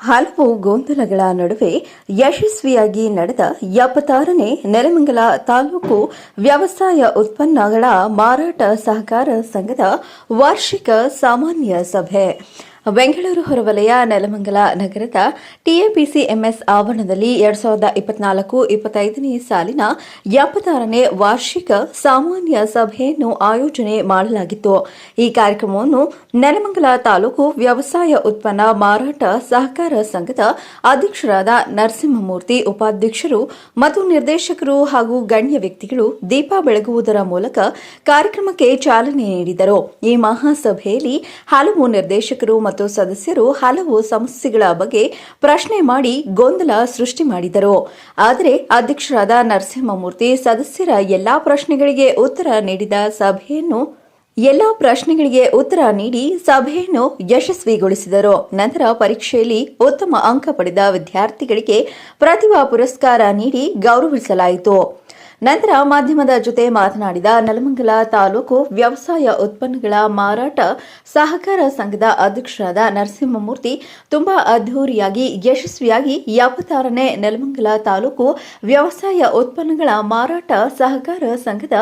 ಹಲವು ಗೊಂದಲಗಳ ನಡುವೆ ಯಶಸ್ವಿಯಾಗಿ ನಡೆದ ಎಪ್ಪತ್ತಾರನೇ ನೆಲಮಂಗಲ ತಾಲೂಕು ವ್ಯವಸಾಯ ಉತ್ಪನ್ನಗಳ ಮಾರಾಟ ಸಹಕಾರ ಸಂಘದ ವಾರ್ಷಿಕ ಸಾಮಾನ್ಯ ಸಭೆ. ಬೆಂಗಳೂರು ಹೊರವಲಯ, ನೆಲಮಂಗಲ ನಗರದ ಟಿಎಪಿಸಿ ಎಂಎಸ್ ಆವರಣದಲ್ಲಿ ಎರಡ್ ಸಾವಿರದ ಇಪ್ಪತ್ನಾಲ್ಕು ಇಪ್ಪತ್ತೈದನೇ ಸಾಲಿನ ಎಪ್ಪತ್ತಾರನೇ ವಾರ್ಷಿಕ ಸಾಮಾನ್ಯ ಸಭೆಯನ್ನು ಆಯೋಜನೆ ಮಾಡಲಾಗಿತ್ತು. ಈ ಕಾರ್ಯಕ್ರಮವನ್ನು ನೆಲಮಂಗಲ ತಾಲೂಕು ವ್ಯವಸಾಯ ಉತ್ಪನ್ನ ಮಾರಾಟ ಸಹಕಾರ ಸಂಘದ ಅಧ್ಯಕ್ಷರಾದ ನರಸಿಂಹಮೂರ್ತಿ, ಉಪಾಧ್ಯಕ್ಷರು ಮತ್ತು ನಿರ್ದೇಶಕರು ಹಾಗೂ ಗಣ್ಯ ವ್ಯಕ್ತಿಗಳು ದೀಪ ಬೆಳಗುವುದರ ಮೂಲಕ ಕಾರ್ಯಕ್ರಮಕ್ಕೆ ಚಾಲನೆ ನೀಡಿದರು. ಈ ಮಹಾಸಭೆಯಲ್ಲಿ ಹಲವು ನಿರ್ದೇಶಕರು ಮತ್ತು ಸದಸ್ಯರು ಹಲವು ಸಮಸ್ಯೆಗಳ ಬಗ್ಗೆ ಪ್ರಶ್ನೆ ಮಾಡಿ ಗೊಂದಲ ಸೃಷ್ಟಿ ಮಾಡಿದರು. ಆದರೆ ಅಧ್ಯಕ್ಷರಾದ ನರಸಿಂಹಮೂರ್ತಿ ಸದಸ್ಯರ ಎಲ್ಲಾ ಪ್ರಶ್ನೆಗಳಿಗೆ ಉತ್ತರ ನೀಡಿದ ಸಭೆಯನ್ನು ಎಲ್ಲಾ ಪ್ರಶ್ನೆಗಳಿಗೆ ಉತ್ತರ ನೀಡಿ ಸಭೆಯನ್ನು ಯಶಸ್ವಿಗೊಳಿಸಿದರು. ನಂತರ ಪರೀಕ್ಷೆಯಲ್ಲಿ ಉತ್ತಮ ಅಂಕ ಪಡೆದ ವಿದ್ಯಾರ್ಥಿಗಳಿಗೆ ಪ್ರತಿಭಾ ಪುರಸ್ಕಾರ ನೀಡಿ ಗೌರವಿಸಲಾಯಿತು. ನಂತರ ಮಾಧ್ಯಮದ ಜೊತೆ ಮಾತನಾಡಿದ ನೆಲಮಂಗಲ ತಾಲೂಕು ವ್ಯವಸಾಯ ಉತ್ಪನ್ನಗಳ ಮಾರಾಟ ಸಹಕಾರ ಸಂಘದ ಅಧ್ಯಕ್ಷರಾದ ನರಸಿಂಹಮೂರ್ತಿ ತುಂಬಾ ಅದ್ದೂರಿಯಾಗಿ ಯಶಸ್ವಿಯಾಗಿ ಎಪ್ಪತ್ತಾರನೇ ನೆಲಮಂಗಲ ತಾಲೂಕು ವ್ಯವಸಾಯ ಉತ್ಪನ್ನಗಳ ಮಾರಾಟ ಸಹಕಾರ ಸಂಘದ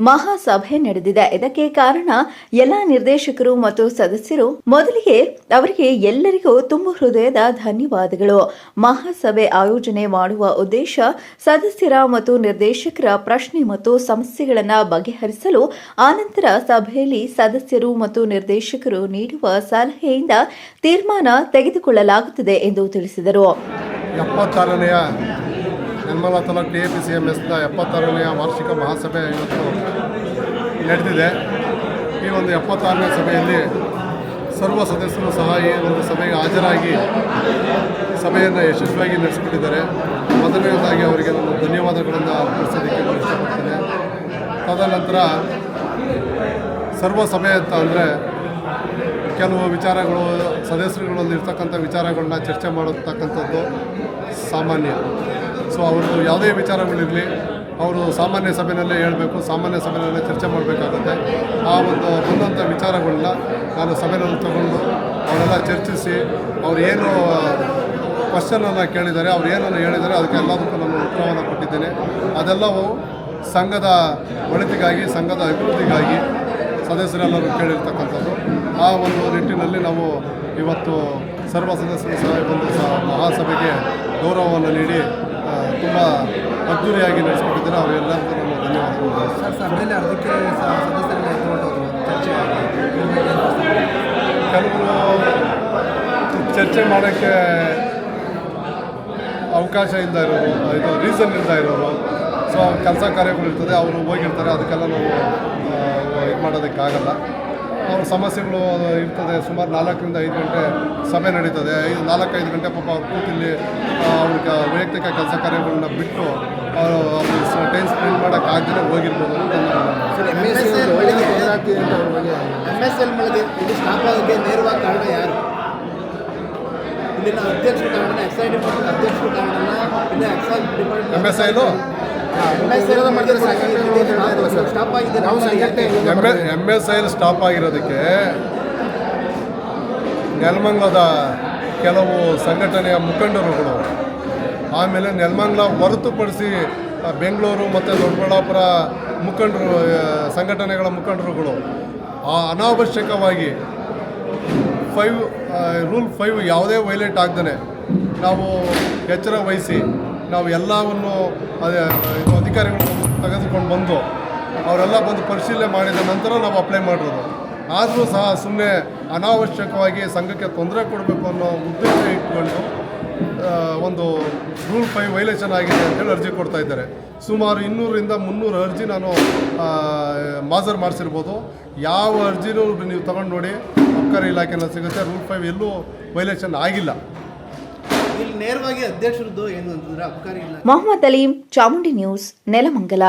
ಮಹಾಸಭೆ ನಡೆದಿದೆ. ಇದಕ್ಕೆ ಕಾರಣ ಎಲ್ಲ ನಿರ್ದೇಶಕರು ಮತ್ತು ಸದಸ್ಯರು, ಮೊದಲಿಗೆ ಅವರಿಗೆ ಎಲ್ಲರಿಗೂ ತುಂಬ ಹೃದಯದ ಧನ್ಯವಾದಗಳು. ಮಹಾಸಭೆ ಆಯೋಜನೆ ಮಾಡುವ ಉದ್ದೇಶ ಸದಸ್ಯರ ಮತ್ತು ನಿರ್ದೇಶಕರ ಪ್ರಶ್ನೆ ಮತ್ತು ಸಮಸ್ಯೆಗಳನ್ನು ಬಗೆಹರಿಸಲು ಆನಂತರ ಸಭೆಯಲ್ಲಿ ಸದಸ್ಯರು ಮತ್ತು ನಿರ್ದೇಶಕರು ನೀಡುವ ಸಲಹೆಯಿಂದ ತೀರ್ಮಾನ ತೆಗೆದುಕೊಳ್ಳಲಾಗುತ್ತದೆ ಎಂದು ತಿಳಿಸಿದರು. ವಾರ್ಷಿಕ ಮಹಾಸಭೆ ನಡೆದಿದೆ. ಈ ಒಂದು ಎಪ್ಪತ್ತಾರನೇ ಸಭೆಯಲ್ಲಿ ಸರ್ವ ಸದಸ್ಯರು ಸಹ ಈ ಒಂದು ಸಭೆಗೆ ಹಾಜರಾಗಿ ಸಭೆಯನ್ನು ಯಶಸ್ವಿಯಾಗಿ ನಡೆಸಿಕೊಟ್ಟಿದ್ದಾರೆ. ಮೊದಲನೆಯದಾಗಿ ಅವರಿಗೆ ನಾನು ಧನ್ಯವಾದಗಳನ್ನು ಅರ್ಪಿಸೋದಕ್ಕೆ ಇಷ್ಟಪಡ್ತೇನೆ. ತದನಂತರ ಸರ್ವ ಸಭೆ ಅಂತ ಅಂದರೆ ಕೆಲವು ವಿಚಾರಗಳು, ಸದಸ್ಯರುಗಳಲ್ಲಿ ಇರ್ತಕ್ಕಂಥ ವಿಚಾರಗಳನ್ನ ಚರ್ಚೆ ಮಾಡತಕ್ಕಂಥದ್ದು ಸಾಮಾನ್ಯ. ಸೊ ಅವ್ರದ್ದು ಯಾವುದೇ ವಿಚಾರಗಳಿರಲಿ ಅವರು ಸಾಮಾನ್ಯ ಸಭೆಯಲ್ಲೇ ಹೇಳಬೇಕು, ಸಾಮಾನ್ಯ ಸಭೆಯಲ್ಲೇ ಚರ್ಚೆ ಮಾಡಬೇಕಾಗುತ್ತೆ. ಆ ಒಂದು ಬಂದಂಥ ವಿಚಾರಗಳನ್ನ ನಾನು ಸಭೆಯಲ್ಲಿ ತಗೊಂಡು ಅವರೆಲ್ಲ ಚರ್ಚಿಸಿ, ಅವ್ರು ಏನು ಕ್ವಶನನ್ನು ಕೇಳಿದ್ದಾರೆ, ಅವ್ರು ಏನನ್ನು ಹೇಳಿದ್ದಾರೆ, ಅದಕ್ಕೆ ಎಲ್ಲದಕ್ಕೂ ನಾನು ಉತ್ತರವನ್ನು ಕೊಟ್ಟಿದ್ದೇನೆ. ಅದೆಲ್ಲವೂ ಸಂಘದ ಒಳಿತಿಗಾಗಿ, ಸಂಘದ ಅಭಿವೃದ್ಧಿಗಾಗಿ ಸದಸ್ಯರೆಲ್ಲರೂ ಕೇಳಿರ್ತಕ್ಕಂಥದ್ದು. ಆ ಒಂದು ನಿಟ್ಟಿನಲ್ಲಿ ನಾವು ಇವತ್ತು ಸರ್ವ ಸದಸ್ಯರು ಸಹ ಒಂದು ಸಹ ಮಹಾಸಭೆಗೆ ಗೌರವವನ್ನು ನೀಡಿ ತುಂಬ ಅದ್ದೂರಿಯಾಗಿ ನಡೆಸಿಕೊಟ್ಟಿದ್ದಾರೆ ಅವರೆಲ್ಲರಿಗೂ ನಮ್ಮ ಧನ್ಯವಾದಗಳು. ಸಭೆಯಲ್ಲಿ ಸದಸ್ಯರೆಲ್ಲ ಚರ್ಚೆ ಕೆಲವರು ಚರ್ಚೆ ಮಾಡೋಕ್ಕೆ ಅವಕಾಶ ಇಲ್ಲದ ಇರೋರು ಇದು ರೀಸನ್ ಇಲ್ಲದ ಇರೋರು ಸೊ ಕೆಲಸ ಕಾರ್ಯಗಳು ಇರ್ತದೆ ಅವರು ಹೋಗಿರ್ತಾರೆ ಅದಕ್ಕೆಲ್ಲ ನಾವು ಇದು ಮಾಡೋದಕ್ಕಾಗಲ್ಲ. ಅವ್ರ ಸಮಸ್ಯೆಗಳು ಇರ್ತದೆ. ಸುಮಾರು ನಾಲ್ಕರಿಂದ ಐದು ಗಂಟೆ ಸಭೆ ನಡೀತದೆ. ಐದು ನಾಲ್ಕೈದು ಗಂಟೆ ಪಾಪ ಅವ್ರು ಕೂತಿಲ್ಲಿ ಅವ್ರಿಗೆ ವೈಯಕ್ತಿಕ ಕೆಲಸ ಕಾರ್ಯಗಳನ್ನ ಬಿಟ್ಟು ಅವರು ಟೈಮ್ ಸ್ಪೆಂಡ್ ಮಾಡೋಕ್ಕಾಗದೇ ಹೋಗಿರ್ಬೋದು ಅಂತ ನೇರವಾಗಿ ಕಾರಣ ಯಾರು? ಇಲ್ಲಿನ ಅಧ್ಯಕ್ಷರು ಕಾರಣ ಡಿಪಾರ್ಟ್ಮೆಂಟ್ ಅಧ್ಯಕ್ಷರು ಡಿಪಾರ್ಟ್ಮೆಂಟ್ ಎಂ ಎಸ್ ಐಲು ಎಂ ಎಸ್ ಎಲ್ ಸ್ಟಾಪ್ ಆಗಿರೋದಕ್ಕೆ ನೆಲಮಂಗಲದ ಕೆಲವು ಸಂಘಟನೆಯ ಮುಖಂಡರುಗಳು, ಆಮೇಲೆ ನೆಲಮಂಗಲ ಹೊರತುಪಡಿಸಿ ಬೆಂಗಳೂರು ಮತ್ತು ದೊಡ್ಡಬಳ್ಳಾಪುರ ಮುಖಂಡರು ಸಂಘಟನೆಗಳ ಮುಖಂಡರುಗಳು, ಆ, ಅನಾವಶ್ಯಕವಾಗಿ ಫೈವ್ ರೂಲ್ ಫೈವ್ ಯಾವುದೇ ವೈಲೇಟ್ ಆಗ್ದೇ ನಾವು ಎಚ್ಚರ ವಹಿಸಿ ನಾವು ಎಲ್ಲವನ್ನು ಅಧಿಕಾರಿಗಳು ತೆಗೆದುಕೊಂಡು ಬಂದು, ಅವರೆಲ್ಲ ಬಂದು ಪರಿಶೀಲನೆ ಮಾಡಿದ ನಂತರ ನಾವು ಅಪ್ಲೈ ಮಾಡಿರೋದು. ಆದರೂ ಸಹ ಸುಮ್ಮನೆ ಅನಾವಶ್ಯಕವಾಗಿ ಸಂಘಕ್ಕೆ ತೊಂದರೆ ಕೊಡಬೇಕು ಅನ್ನೋ ಉದ್ದೇಶ ಇಟ್ಕೊಂಡು ಒಂದು ರೂಲ್ ಫೈವ್ ವೈಲೇಷನ್ ಆಗಿದೆ ಅಂತೇಳಿ ಅರ್ಜಿ ಕೊಡ್ತಾ ಇದ್ದಾರೆ. ಸುಮಾರು ಇನ್ನೂರರಿಂದ ಮುನ್ನೂರು ಅರ್ಜಿ ನಾನು ಮಾಜರ್ ಮಾಡಿಸಿರ್ಬೋದು. ಯಾವ ಅರ್ಜಿನೂ ನೀವು ತಗೊಂಡು ನೋಡಿ, ಅಬ್ಕಾರಿ ಇಲಾಖೆನ ಸಿಗುತ್ತೆ. ರೂಲ್ ಫೈವ್ ಎಲ್ಲೂ ವೈಲೇಷನ್ ಆಗಿಲ್ಲ. ಮೊಹಮ್ಮದ್ ಅಲೀಂ ಚಾಮುಂಡಿ ನ್ಯೂಸ್ ನೆಲಮಂಗಲ.